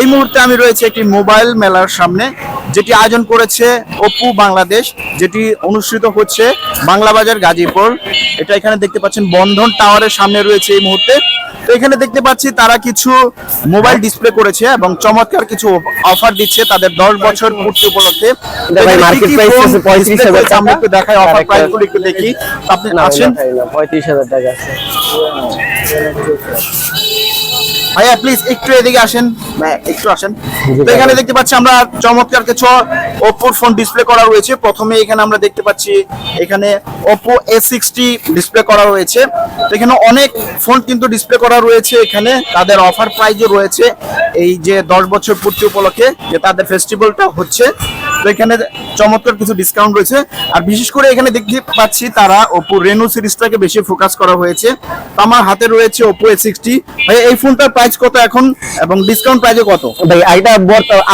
এই মুহূর্তে আমি রয়েছে একটি মোবাইল মেলার সামনে যেটি আয়োজন করেছে অপু বাংলাদেশ যেটি অনুষ্ঠিত হচ্ছে বাংলা বাজার গাজীপুর। এটা এখানে দেখতে পাচ্ছেন বন্ধন টাওয়ারের সামনে রয়েছে এই মুহূর্তে। তো এখানে দেখতে পাচ্ছি তারা কিছু মোবাইল ডিসপ্লে করেছে এবং চমৎকার কিছু অফার দিচ্ছে তাদের দশ বছর পূর্তি উপলক্ষে। তো ভাই, এখানে market কি কি price phone আছে 35,000 display করেছে আমরা একটু দেখাই অফার আর প্রাইসগুলো একটু দেখি। আপনি আসেন। পঁয়ত্রিশ হাজার টাকা আছে। ভাইয়া প্লিজ একটু এদিকে আসেন। একটু আসেন। তো এখানে দেখতে পাচ্ছি আমরা চমৎকার কিছু ওপোর ফোন ডিসপ্লে করা রয়েছে। প্রথমে এখানে আমরা দেখতে পাচ্ছি এখানে ওপো এ সিক্সটি ডিসপ্লে করা রয়েছে। এখানে অনেক ফোন কিন্তু ডিসপ্লে করা রয়েছে এখানে। তাদের অফার প্রাইজও রয়েছে এই যে দশ বছর পূর্তি উপলক্ষে যে তাদের ফেস্টিভ্যালটা হচ্ছে। তো এখানে চমৎকার কিছু ডিসকাউন্ট রয়েছে। আর বিশেষ করে এখানে দেখতে পাচ্ছি তারা ওপো রেনো সিরিজটাকে বেশি ফোকাস করা হয়েছে। আমার হাতে রয়েছে ওপো এ সিক্সটি এই ফোনটার প্রাইস কত এখন? এবং ডিসকাউন্ট প্রাইসে কত? ভাই এটা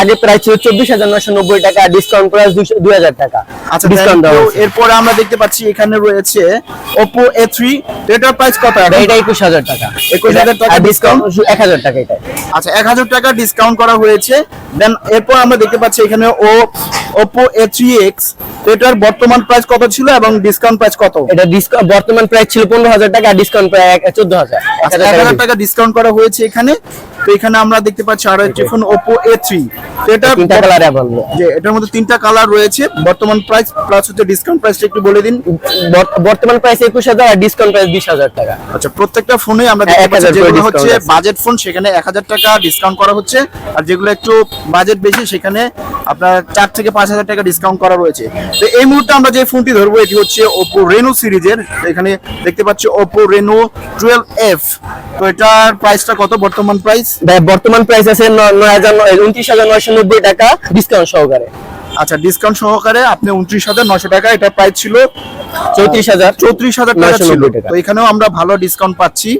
আগে প্রাইস ছিল চব্বিশ হাজার নয়শো নব্বই টাকা ডিসকাউন্ট প্রাইস দুই হাজার টাকা। আচ্ছা ডিসকাউন্ট দেওয়া এরপরে আমরা দেখতে পাচ্ছি এখানে রয়েছে ওপো এ থ্রি এটার প্রাইস কত? এটা একুশ হাজার টাকা। 21,000 টাকা ডিসকাউন্ট এক হাজার টাকা এটা আচ্ছা এক হাজার টাকা ডিসকাউন্ট করা হয়েছে। দেন এরপর আমরা দেখতে পাচ্ছি এখানে ও থ্রি এক্স এটার বর্তমান প্রাইস কত ছিল এবং ডিসকাউন্ট প্রাইস কত? এটা ডিসকাউন্ট বর্তমান প্রাইস ছিল পনেরো হাজার টাকা ডিসকাউন্ট প্রায় চোদ্দ হাজার। আচ্ছা এক হাজার টাকা ডিসকাউন্ট করা হয়েছে এখানে। তো এখানে আমরা দেখতে পাচ্ছি আরও একটি ফোন ওপো এ থ্রি তো এটা তিনটা কালার যে এটার মধ্যে তিনটা কালার রয়েছে। বর্তমান প্রাইস প্লাস হচ্ছে ডিসকাউন্ট প্রাইসটা একটু বলে দিন। বর্তমান প্রাইস একুশ হাজার আর ডিসকাউন্ট প্রাইস বিশ হাজার টাকা। আচ্ছা প্রত্যেকটা ফোনে আমরা দেখতে পাচ্ছি যেগুলো হচ্ছে বাজেট ফোন সেখানে এক হাজার টাকা ডিসকাউন্ট করা হচ্ছে। আর যেগুলো একটু বাজেট বেশি সেখানে আপনার চার থেকে পাঁচ হাজার টাকা ডিসকাউন্ট করা রয়েছে। তো এই মুহূর্তে আমরা যে ফোনটি ধরবো এটি হচ্ছে ওপো রেনো সিরিজের। এখানে দেখতে পাচ্ছি ওপো রেনো টুয়েলভ এফ তো এটার প্রাইসটা কত বর্তমান প্রাইস ভাই, বর্তমান প্রাইস আছে নয় হাজার উনত্রিশ হাজার নয়শো নব্বই টাকা ডিসকাউন্ট সহকারে। আচ্ছা ডিসকাউন্ট সহকারে আপনি উনত্রিশ হাজার নশো টাকা এটা প্রাইস ছিল চৌত্রিশ হাজার চৌত্রিশ হাজার টাকা ছিল। তো এখানেও আমরা ভালো ডিসকাউন্ট পাচ্ছি।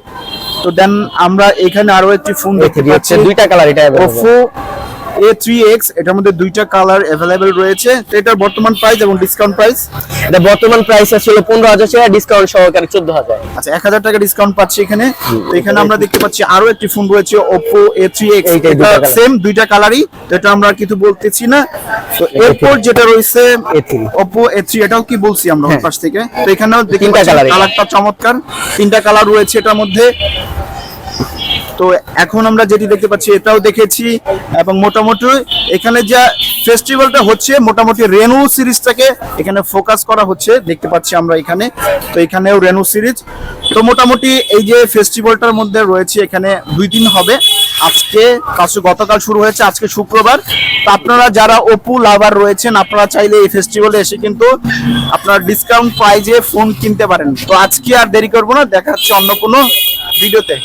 তো দেন আমরা এখানে আরও একটি ফোন দেখতে পাচ্ছি। দুইটা কালার এটা ওপো এ থ্রি এক্স এটার মধ্যে দুইটা কালার অ্যাভেলেবেল রয়েছে। এটার বর্তমান প্রাইস এবং ডিসকাউন্ট প্রাইস এটা বর্তমান প্রাইস ছিল পনেরো হাজার টাকা ডিসকাউন্ট সহকারে চোদ্দ হাজার। আচ্ছা এক হাজার টাকা ডিসকাউন্ট পাচ্ছি এখানে। তো এখানে আমরা দেখতে পাচ্ছি আরও একটি ফোন রয়েছে Oppo A three X. Same দুইটা কালারই এটা আমরা কিছু বলতেছি না। তো এরপর যেটা রয়েছে A3 ওপো এ থ্রি এটাও কি বলছি আমরা হ্যাঁ। পাশ থেকে? তো এখানেও। কালারটা চমৎকার। তিনটা কালার রয়েছে এটার মধ্যে। তো এখন আমরা যেটি দেখতে পাচ্ছি, এটাও দেখেছি। এবং মোটামুটি এখানে যা ফেস্টিভ্যালটা হচ্ছে, মোটামুটি রেনু সিরিজটাকে এখানে ফোকাস করা হচ্ছে। দেখতে পাচ্ছি আমরা এখানে। তো এখানেও রেনু সিরিজ। তো মোটামুটি এই যে ফেস্টিভ্যালটার মধ্যে রয়েছে, এখানে দুই দিন হবে। আজকে কাছে গতকাল শুরু হয়েছে, আজকে শুক্রবার। তো আপনারা যারা অপু লাভার রয়েছেন, আপনারা চাইলে এই ফেস্টিভ্যালে এসে কিন্তু আপনারা ডিসকাউন্ট প্রাইজে ফোন কিনতে পারেন। তো আজকে আর দেরি করব না দেখা হচ্ছে অন্য কোনো ভিডিওতে